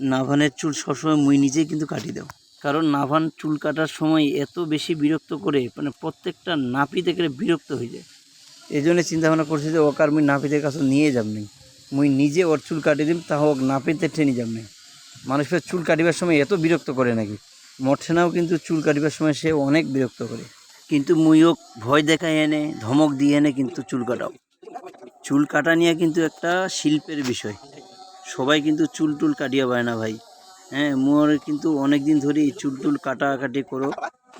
নাভানের চুল সবসময় মুই নিজেই কিন্তু কাটি দাও কারণ নাভান চুল কাটার সময় এত বেশি বিরক্ত করে মানে প্রত্যেকটা নাপি থেকে বিরক্ত হয়ে যায়। এই জন্য চিন্তা ভাবনা করছি যে ওকে আর মুই নাপিতের কাছে নিয়ে যাব নেই মুই নিজে ওর চুল কাটি দিম তা হোক নাপিতে টেনে যাব নেই মানুষের চুল কাটিবার সময় এত বিরক্ত করে নাকি? মঠেনাও কিন্তু চুল কাটিবার সময় সে অনেক বিরক্ত করে। কিন্তু মুইও ভয় দেখাই এনে ধমক দিয়ে এনে কিন্তু চুল কাটাও। চুল কাটা নিয়ে কিন্তু একটা শিল্পের বিষয়। সবাই কিন্তু চুল টুল কাটিয়া পায় না ভাই। হ্যাঁ মোর কিন্তু অনেক দিন ধরেই চুল টুল কাটাকাটি করো।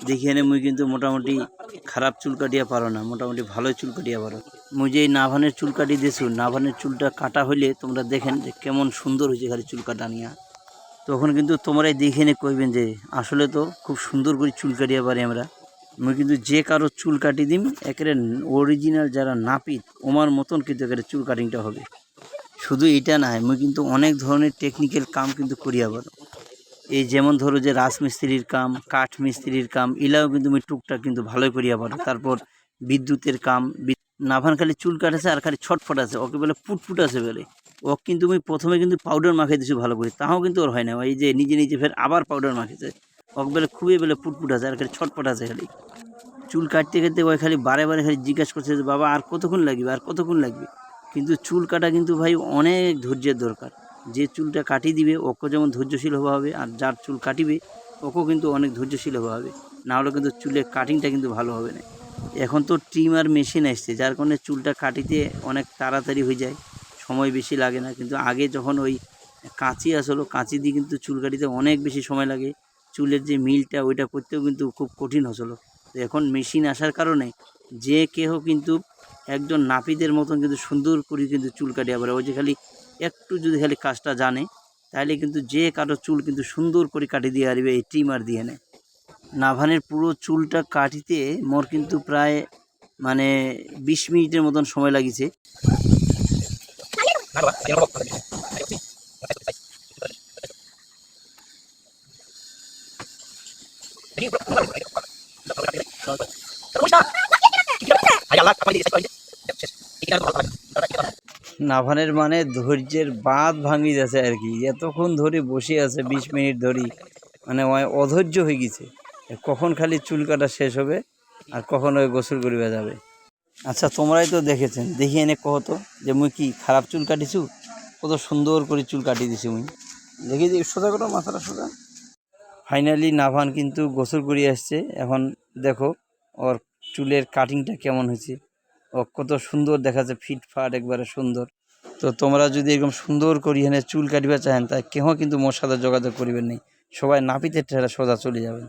দেখি এনে মুই কিন্তু মোটামুটি খারাপ চুল কাটিয়া পারো না, মোটামুটি ভালো চুল কাটিয়া পারো। মুই যে নাভানের চুল কাটি দিয়েছু, নাভানের চুলটা কাটা হইলে তোমরা দেখেন যে কেমন সুন্দর হয়েছে খালি চুল কাটা নিয়ে। তখন কিন্তু তোমরাই দেখে নে কইবেন যে আসলে তো খুব সুন্দর করে চুল কাটিয়া পারি আমরা। মুই কিন্তু যে কারও চুল কাটি দিম, একেবারে অরিজিনাল যারা নাপিত, ওমার মতন কিন্তু একেবারে চুল কাটিংটা হবে। শুধু এটা না মুই কিন্তু অনেক ধরনের টেকনিক্যাল কাম কিন্তু করিয়া পারো এই যেমন ধরো যে রাজমিস্ত্রির কাম কাঠ মিস্ত্রির কাম, এলাও কিন্তু আমি টুকটাক কিন্তু ভালোই করিয়া পারো তারপর বিদ্যুতের কাম নাভান খালি চুল কাটেছে আর খালি ছটফট আছে, ওকে বলে ফুটফুট আছে বলে। ও কিন্তু আমি প্রথমে কিন্তু পাউডার মাখিয়ে দিছি ভালো করে, তাও কিন্তু ওর হয় না। এই যে নিজে নিজে ফের আবার পাউডার মাখিয়েছে। ওকে বলে খুবই বলে ফুটফুট আছে আর খালি ছটফট আছে খালি। চুল কাটতে কাটতে ওই খালি বারে বারে খালি জিজ্ঞাসা করছে যে, বাবা, আর কতক্ষণ লাগবে? আর কতক্ষণ লাগবে? কিন্তু চুল কাটা কিন্তু ভাই অনেক ধৈর্যের দরকার। যে চুলটা কাটিয়ে দিবে, ওকে যেমন ধৈর্যশীল হওয়া হবে, আর যার চুল কাটিবে, ওকেও কিন্তু অনেক ধৈর্যশীল হওয়া হবে। না হলে কিন্তু চুলের কাটিংটা কিন্তু ভালো হবে না। এখন তো ট্রিমার মেশিন আসছে, যার কারণে চুলটা কাটিতে অনেক তাড়াতাড়ি হয়ে যায়, সময় বেশি লাগে না। কিন্তু আগে যখন ওই কাঁচি আসলো, কাঁচি দিয়ে কিন্তু চুল কাটিতে অনেক বেশি সময় লাগে। চুলের যে মিলটা, ওইটা করতেও কিন্তু খুব কঠিন হচ্ছিল। এখন মেশিন আসার কারণে যে কেহ কিন্তু একজন নাপিতের মতন কিন্তু সুন্দর করে কিন্তু চুল কাটিয়ে পারে ওই যে খালি একটু যদি খালি কাজটা জানে তাহলে কিন্তু যে কারও চুল কিন্তু সুন্দর করে কাটি দিয়ে আসবে এই ট্রিমার দিয়ে নেয়। নাভানের পুরো চুলটা কাটিতে মোর কিন্তু প্রায় মানে বিশ মিনিটের মতন সময় লাগিছে। নাভানের মানে ধৈর্যের বাঁধ ভাঙি যাচ্ছে আর কি। এতক্ষণ ধরে বসে আছে, বিশ মিনিট ধরি মানে অধৈর্য হয়ে গেছে। কখন খালি চুল কাটা শেষ হবে আর কখন ওই গোসল করিবা যাবে? আচ্ছা তোমরাই তো দেখেছেন, দেখি এনে কহ তো, যে মুই কি খারাপ চুল কাটিছু? কত সুন্দর করে চুল কাটিয়ে দিছি মুই। দেখি যে, সোজা করো মাথাটা, সোজা। ফাইনালি নাভান কিন্তু গোসল করিয়ে আসছে। এখন দেখো, ওর চুলের কাটিংটা কেমন হয়েছে। ও, কত সুন্দর দেখা যায় ফিটফাট একবারে সুন্দর। তো তোমরা যদি এরকম সুন্দর করি এখানে চুল কাটিবা চাহেন তা কেহ কিন্তু মোর সাথে যোগাযোগ করিবেন নেই সবাই নাপিতের ঠেলা সোজা চলে যাবেন।